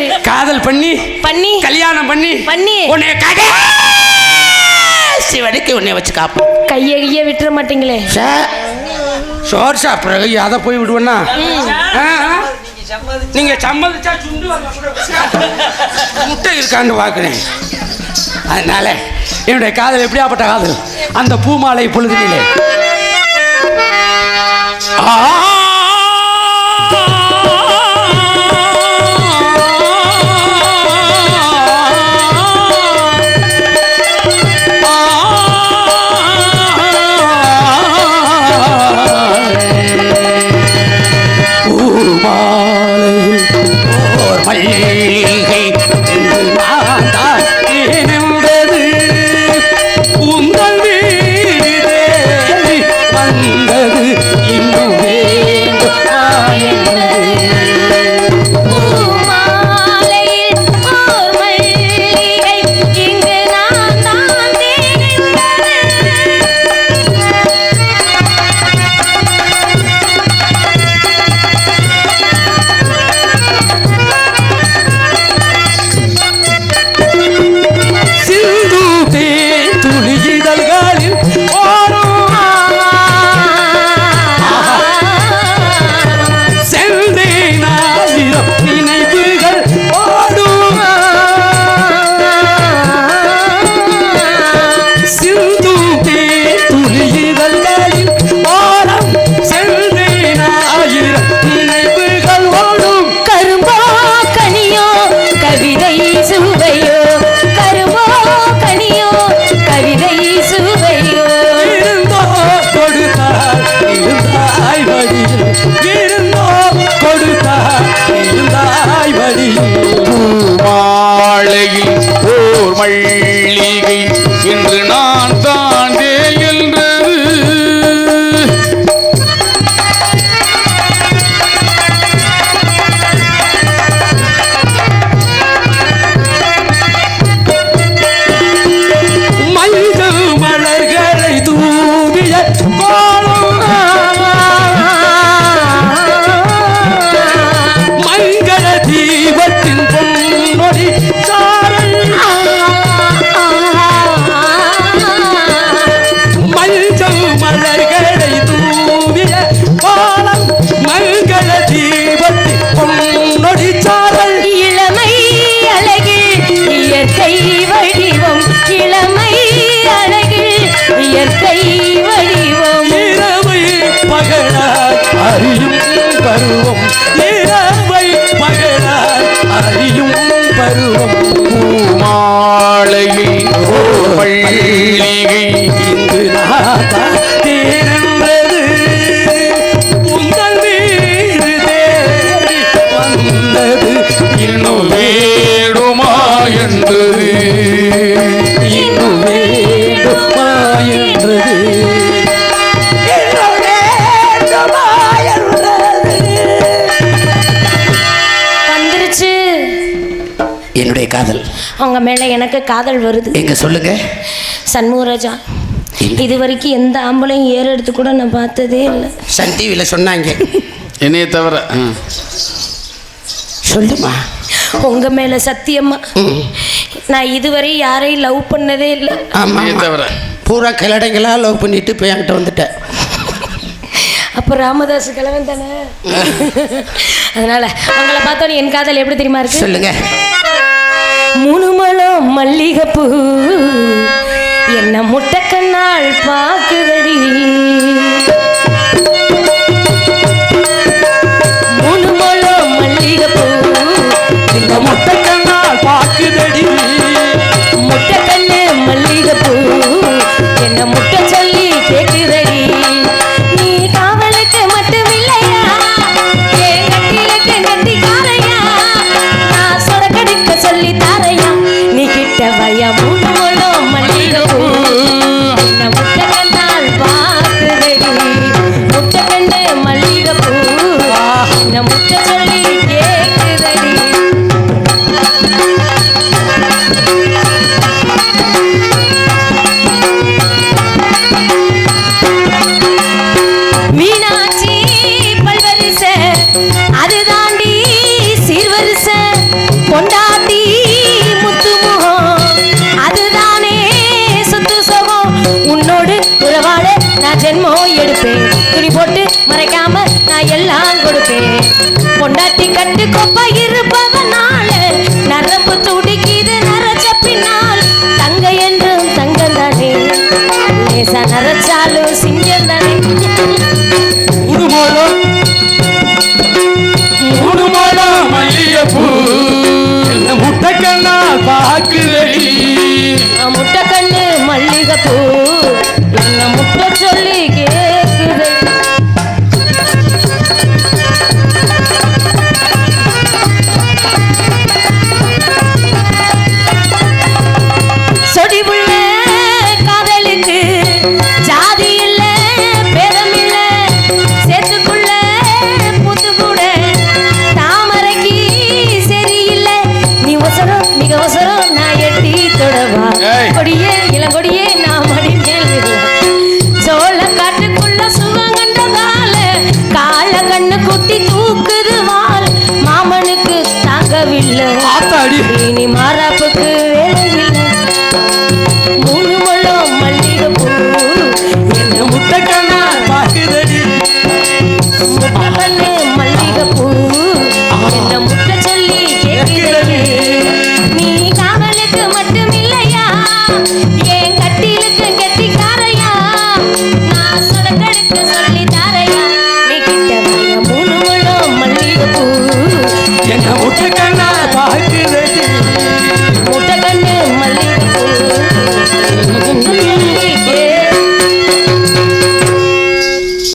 காதல் பண்ணி பண்ணி கல்யாணம் பண்ணி பண்ணி. உன்னை கடைசி வரைக்கும் உன்னை வச்சு காப்போம். கைய கைய விட்டுற மாட்டீங்களே? சோறு சாப்பிட்ற அதை போய் விடுவேன்னா. நீங்க சம்மதிச்சா சுண்டு முட்டை இருக்கான்னு பார்க்குறேன். அதனால என்னுடைய காதல் எப்படியாப்பட்ட காதல்? அந்த பூமாலை பொழுதினிலே ஆ Oh, oh, oh. என்னுடைய காதல். அவங்க மேல எனக்கு காதல் வருது. எங்க சொல்லுங்க? சண்முகராஜா இது வரைக்கும் எந்த ஆம்பளையும் ஏற எடுத்து கூட நான் பார்த்ததே இல்லை. சன் டிவியில் சொன்னாங்க. என்னைய தவிர. சொல்லுமா? உங்க மேல சத்தியமா? நான் இதுவரை யாரையும் லவ் பண்ணதே இல்லை. ஆமா என்னைய தவிர. பூரா கிளடைங்களா லவ் பண்ணிட்டு இப்போ என்கிட்ட வந்துட்டேன் அப்போ ராமதாஸ் கிழவன் தானே? அதனால உங்களை பார்த்தோன்னே என் காதல் எப்படி தெரியுமா இருக்கு? சொல்லுங்க. முனுமலம் மல்லிகப்பூ. மல்லிகைப்பூ என்ன முட்டைக்கண்ணால் பாக்குதடி பயமுள்ள கொடுப்பேன். துணி போட்டு மறைக்காம நான் எல்லாம் கொடுப்பேன். பொண்டாட்டி கட்டு கொப்பா இருப்பதனால நரம்பு துடிக்குது நரச்ச பின்னால் தங்க என்றும் தங்கம் தானே. லேசா நரைச்சாலும் சிங்கம் தானே. உடுமோளம் உடுமோளம் மல்லிகைப்பூ என்ன முட்டைக்கண்ணா பாக்குதடி முட்டை எட்டி தொடவா. கொடியே இளங்கொடியே நான் மடி மேல் சோழ காட்டுக்குள்ள சுகம் கண்டதால கால கண்ணு குட்டி தூக்குது வால். மாமனுக்கு தாங்கவில்லை. இனி மாறாப்புக்கு வேலை